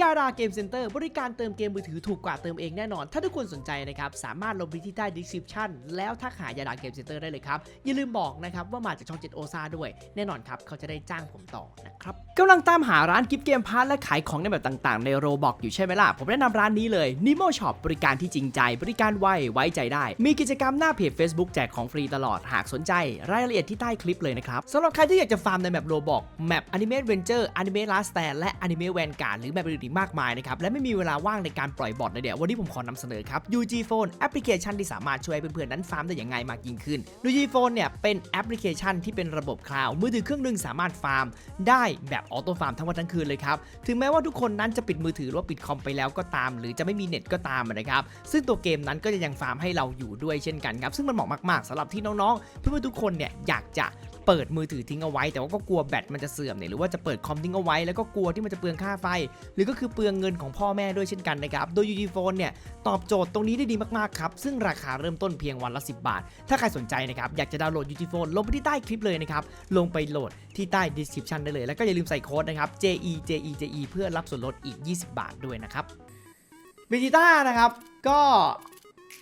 ยาดาเกมเซ็นเตอร์บริการเติมเกมมือถือถูกกว่าเติมเองแน่นอน ถ้าทุกคนสนใจนะครับ สามารถลงไปที่ใต้ description แล้วทักหายาดาเกมเซ็นเตอร์ได้เลยครับ อย่าลืมบอกนะครับ ว่ามาจากช่อง7โอซาด้วย แน่นอนครับ เขาจะได้จ้างผมต่อนะครับกำลังตามหาร้านกิฟต์เกมพาร์ทและขายของในแบบต่างๆ ในโรบอกอยู่ใช่ไหมล่ะ ผมแนะนำร้านนี้เลย Nimo Shop บริการที่จริงใจ บริการไวไว้ใจได้ มีกิจกรรมหน้าเพจ Facebook แจกของฟรีตลอดหากสนใจ รายละเอียดที่ใต้คลิปเลยนะครับสำหรับใครที่อยากจะฟาร์มในแมปโรบอกแมป Anime Adventure Anime Last Stand และ Anime Vanguard หรือแมปอื่นอีกมากมายนะครับ และไม่มีเวลาว่างในการปล่อยบอทเลยเดี๋ยววันนี้ผมขอนำเสนอครับ UG Phone แอปพลิเคชันที่สามารถช่วยเพื่อนๆนั้นฟาร์มได้อย่างง่ายมากยิ่งขึ้น UG Phone เนี่ยเป็นแอปพลิเคชันที่เป็นระบบคลาวด์มือถือเครื่องหนึงสามารถฟาร์ม ได้แบบออโต้ฟาร์มทั้งวันทั้งคืนเลยครับ ถึงแม้ว่าทุกคนนั้นจะปิดมือถือหรือว่าปิดคอมไปแล้วก็ตาม หรือจะไม่มีเน็ตก็ตามนะครับ ซึ่งตัวเกมนั้นก็จะยังฟาร์มให้เราอยู่ด้วยเช่นกันครับ ซึ่งมันเหมาะมากๆสำหรับที่น้องๆ เพื่อนๆทุกคนเนี่ยอยากจะ เปิดมือถือทิ้งเอาไว้ แต่ว่าก็กลัวแบตมันจะเสื่อมเนี่ยหรือว่าจะเปิดคอมทิ้งเอาไว้แล้วก็กลัวที่มันจะเปลืองค่าไฟ หรือก็คือเปลืองเงินของพ่อแม่ด้วยเช่นกันนะครับโดย UG Phone เนี่ยตอบโจทย์ตรงนี้ได้ดีมากๆครับซึ่งราคาเริ่มต้นเพียงวันละ 10 บาท ถ้าใครสนใจนะครับอยากจะดาวน์โหลด UG Phone ลงไปที่ใต้คลิปเลยนะครับลงไปโหลดที่ใต้ description ได้เลย แล้วก็อย่าลืมใส่โค้ดนะครับ JE JE JE เพื่อรับส่วนลดอีก 20 บาทด้วยนะครับบิจิต้านะครับก็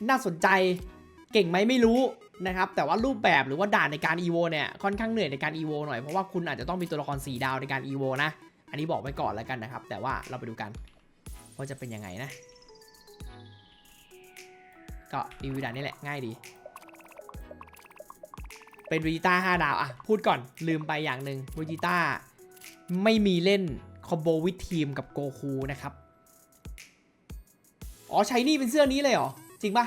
น่าสนใจเก่งไหมไม่รู้ นะครับแต่ว่ารูปแบบหรือว่าด่านในการ EVO เนี่ยค่อนข้างเหนื่อยในการ EVO หน่อยเพราะว่าคุณอาจจะต้องมีตัวละคร4ดาวในการ EVO นะ อันนี้บอกไว้ก่อนแล้วกันนะครับ แต่ว่าเราไปดูกันว่าจะเป็นยังไงนะ ก็รีวิวด่านนี้แหละง่ายดี เป็นวิจิต้า5ดาวอะพูดก่อนลืมไปอย่างหนึ่งวิจิต้าไม่มีเล่นคอมโบวิดทีมกับโกคูนะครับ อ๋อใช้นี่เป็นเสื้อนี้เลยเหรอ จริงปะ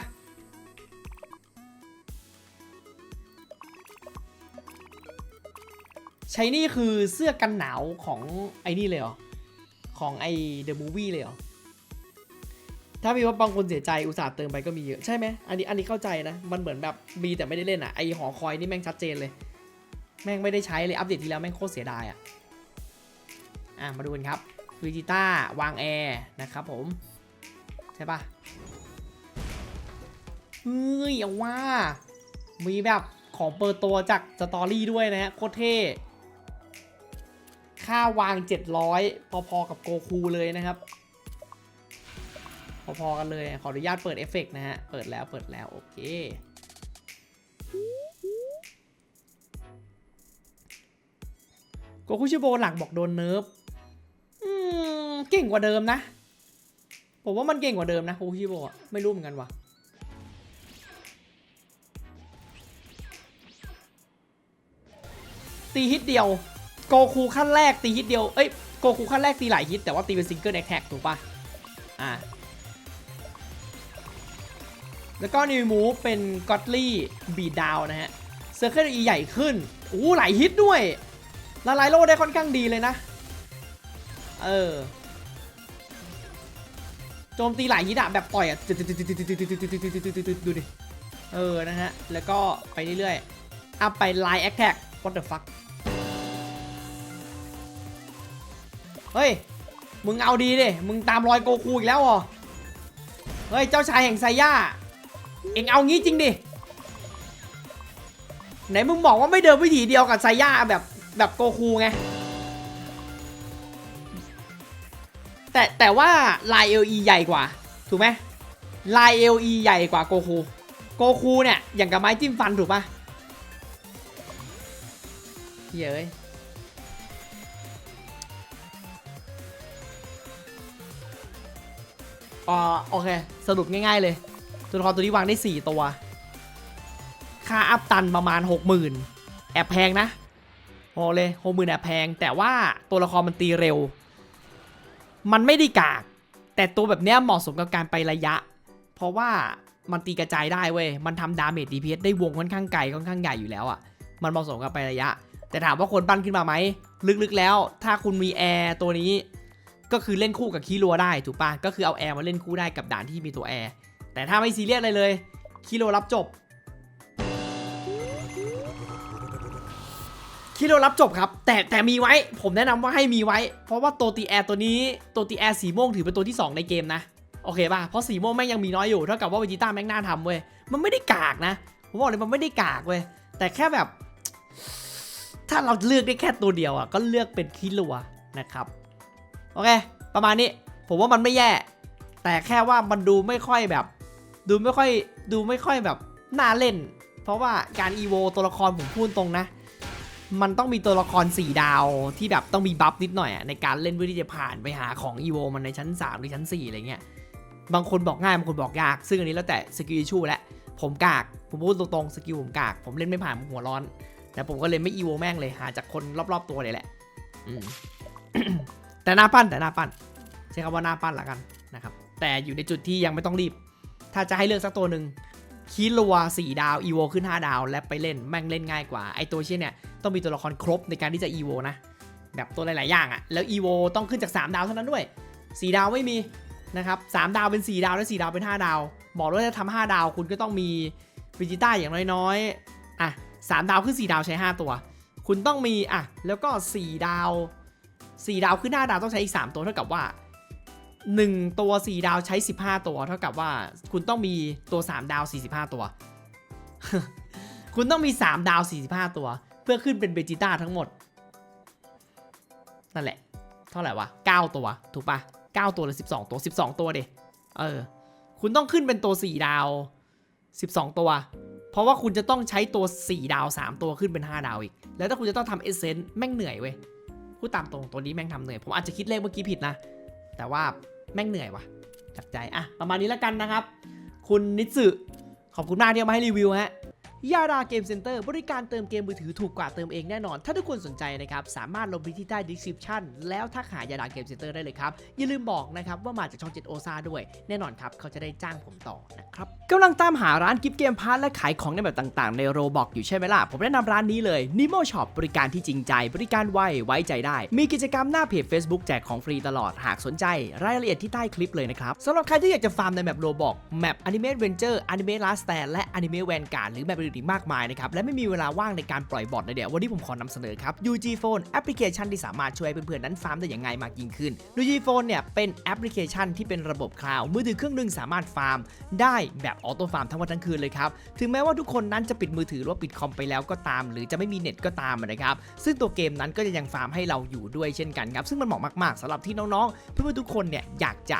ช้นี่คือเสื้อกันหนาวของไอ้นี่เลยเหรอ ของไอ้เดอะมูวี่เลยเหรอ ถ้ามีว่าบางคนเสียใจอุตส่าห์เติมไปก็มีเยอะใช่ไหมอันนี้อันนี้เข้าใจนะ มันเหมือนแบบมีแต่ไม่ได้เล่นอะ ไอหอคอยนี่แม่งชัดเจนเลย แม่งไม่ได้ใช้เลยอัปเดตที่แล้วแม่งโคตรเสียดายอะ อะมาดูกันครับวิจิต้าวางแอร์นะครับผม ใช่ปะเฮ้ยเอาว่า มีแบบของเปิดตัวจากสตอรี่ด้วยนะฮะโคตรเท่ ค่าวาง 700 พอๆกับโกคูเลยนะครับ พอๆกันเลย ขออนุญาตเปิดเอฟเฟกต์นะฮะ เปิดแล้วเปิดแล้ว โอเค โกคุชิโบหลักบอกโดนเนิร์ฟเก่งกว่าเดิมนะ ผมว่ามันเก่งกว่าเดิมนะโกคุชิโบะไม่รู้เหมือนกันว่ะตีฮิตเดียว โกคูขั้นแรกตีฮิตเดียว เอ้ยโกคูขั้นแรกตีหลายฮิตแต่ว่าตีเป็นซิงเกิลแอคแท็กถูกปะอ่าแล้วก็นิวมูฟเป็นก็อตลี่บีดาวนะฮะเซอร์เคิลอีใหญ่ขึ้นโอ้หลายฮิตด้วยละลายโลได้ค่อนข้างดีเลยนะ เออโจมตีหลายฮิตอะแบบต่อยอะดูดิ เออนะฮะ แล้วก็ไปเรื่อยๆอัพไปไลน์แอคแท็ก what the fuck เฮ้ย มึงเอาดีดิ มึงตามรอยโกคูอีกแล้วเหรอ เฮ้ย เจ้าชายแห่งไซย่า เอ็งเอางี้จริงดิ ไหนมึงบอกว่าไม่เดินวิถีเดียวกับไซย่าแบบแบบโกคูไง แต่แต่ว่าลาย LE ใหญ่กว่า ถูกไหมลาย LE ใหญ่กว่าโกคูโกคูเนี่ย อย่างกับไม้จิ้มฟันถูกปะเฮ้ย ออโอเค สรุปง่ายๆเลย ตัวละครตัวนี้วางได้ 4 ตัว ค่าอัพตันประมาณ 60,000 แอบแพงนะโอเลยหกหมื่นแอบแพง แต่ว่าตัวละครมันตีเร็ว มันไม่ได้กาก แต่ตัวแบบเนี้ยเหมาะสมกับการไประยะ เพราะว่ามันตีกระจายได้เว้ย มันทำดาเมจ DPS ได้วงค่อนข้างไกลค่อนข้างใหญ่อยู่แล้วอะ่ะ มันเหมาะสมกับไประยะ แต่ถามว่าคนปั้นขึ้นมาไหม ลึกๆแล้ว ถ้าคุณมีแอร์ตัวนี้ ก็คือเล่นคู่กับคีรัวได้ถูกปะก็คือเอาแอร์มาเล่นคู่ได้กับด่านที่มีตัวแอร์แต่ถ้าไม่ซีเรียสอะไรเลยคิโลรับจบคิโลรับจบครับ แต่แต่มีไว้ผมแนะนำว่าให้มีไว้ เพราะว่าตัวตีแอร์ตัวนี้ตัวตีแอร์สีม่วงถือเป็นตัวที่ 2 ในเกมนะ โอเคป่ะเพราะสีม่วงแม่งยังมีน้อยอยู่เท่ากับว่าเวจิต้าแม่งน่าทำเว้ยมันไม่ได้กากนะผมบอกเลยมันไม่ได้กากเว้ยแต่แค่แบบ ถ้าเราเลือกได้แค่ตัวเดียวอะก็เลือกเป็นคิโลนะครับ โอเค ประมาณนี้ ผมว่ามันไม่แย่ แต่แค่ว่ามันดูไม่ค่อยแบบ ดูไม่ค่อยดูไม่ค่อยแบบน่าเล่น เพราะว่าการอีโวตัวละครผมพูดตรงนะ มันต้องมีตัวละคร 4 ดาวที่แบบต้องมีบัฟนิดหน่อยอในการเล่นเพื่อที่จะผ่านไปหาของอีโวมันในชั้น 3 หรือชั้น 4 อะไรเงี้ยบางคนบอกง่ายบางคนบอกยาก ซึ่งอันนี้แล้วแต่สกิลชูแหละผมกาก ผมพูดตรงๆสกิลผมกาก ผมเล่นไม่ผ่านผมหัวร้อน แต่ผมก็เลยไม่อีโวแม่งเลยหาจากคนรอบๆตัวเลยแหละ อืม แต่หน้าปั้นแต่หน้าปั้นใช้คำว่าหน้าปั้นละกันนะครับ แต่อยู่ในจุดที่ยังไม่ต้องรีบ ถ้าจะให้เลือกสักตัวหนึ่งคีลัวสี่ดาวอีโวขึ้น 5 ดาว และไปเล่นแม่งเล่นง่ายกว่าไอตัวเชี่ยเนี่ยต้องมีตัวละครครบในการที่จะอีโวนะแบบตัวหลาย ๆ อย่างอะแล้วอีโวต้องขึ้นจาก 3 ดาวเท่านั้นด้วย 4 ดาวไม่มีนะครับ3ดาวเป็น 4 ดาว และ 4 ดาวเป็น 5 ดาว บอกว่าจะทำ5ดาวคุณก็ต้องมีวิจิต้าอย่างน้อย ๆ อะ3ดาวขึ้น 4 ดาวใช้ 5 ตัว คุณต้องมีอะแล้วก็ 4 ดาว 4 ดาวขึ้น5ดาวต้องใช้อีก 3 ตัวเท่ากับว่า 1 ตัว 4 ดาวใช้ 15 ตัว เท่ากับว่า คุณต้องมีตัว 3 ดาว 45 ตัว คุณต้องมี 3 ดาว 45 ตัว เพื่อขึ้นเป็นเบจิต้าทั้งหมด นั่นแหละ เท่าไหร่วะ 9 ตัว ถูกปะ9ตัวหรือ 12 ตัว 12 ตัวเดเออ คุณต้องขึ้นเป็นตัว 4 ดาว 12 ตัว เพราะว่าคุณจะต้องใช้ตัว 4 ดาว 3 ตัวขึ้นเป็น 5 ดาวอีก แล้วถ้าคุณจะต้องทำเอเซนต์แม่งเหนื่อยเว้ย พูดตามตรงตัวนี้แม่งทำเหนื่อย ผมอาจจะคิดเลขเมื่อกี้ผิดนะ แต่ว่าแม่งเหนื่อยว่ะจับใจอะประมาณนี้แล้วกันนะครับ คุณนิสึขอบคุณมากที่มาให้รีวิวฮะ ยาดาเกมเซ็นเตอร์บริการเติมเกมมือถือถูกกว่าเติมเองแน่นอน ถ้าทุกคนสนใจนะครับ สามารถลงไปที่ใต้ description แล้วทักหายาดาเกมเซ็นเตอร์ได้เลยครับ อย่าลืมบอกนะครับว่ามาจากช่อง7โอซาด้วย แน่นอนครับ เขาจะได้จ้างผมต่อนะครับกำลังตามหาร้านกิฟต์เกมพาร์ทและขายของในแบบต่างๆ ในโรบอกอยู่ใช่ไหมล่ะ ผมแนะนำร้านนี้เลย Nimo Shop บริการที่จริงใจ บริการไวไว้ใจได้ มีกิจกรรมหน้าเพจ Facebook แจกของฟรีตลอดหากสนใจ รายละเอียดที่ใต้คลิปเลยนะครับสำหรับใครที่อยากจะฟาร์มในแบบโรบอกแมป Anime Adventure Anime Last Stand และ Anime Vanguard หรือแบบอื่นๆอีกมากมายนะครับ และไม่มีเวลาว่างในการปล่อยบอทเลยเดี๋ยววันนี้ผมขอนำเสนอครับ UG Phone แอปพลิเคชันที่สามารถช่วยเพื่อนๆนั้นฟาร์มได้อย่างง่ายมากยิ่งขึ้น UG Phone เนี่ยเป็นแอปพลิเคชันที่เป็นระบบคลาวด์มือถือเครื่องหนึงสามารถฟาร์ม ได้แบบออโต้ฟาร์มทั้งวันทั้งคืนเลยครับถึงแม้ว่าทุกคนนั้นจะปิดมือถือหรือว่าปิดคอมไปแล้วก็ตาม หรือจะไม่มีเน็ตก็ตามนะครับซึ่งตัวเกมนั้นก็จะยังฟาร์มให้เราอยู่ด้วยเช่นกันครับซึ่งมันเหมาะมากๆสำหรับที่น้องๆ เพื่อนๆทุกคนเนี่ยอยากจะ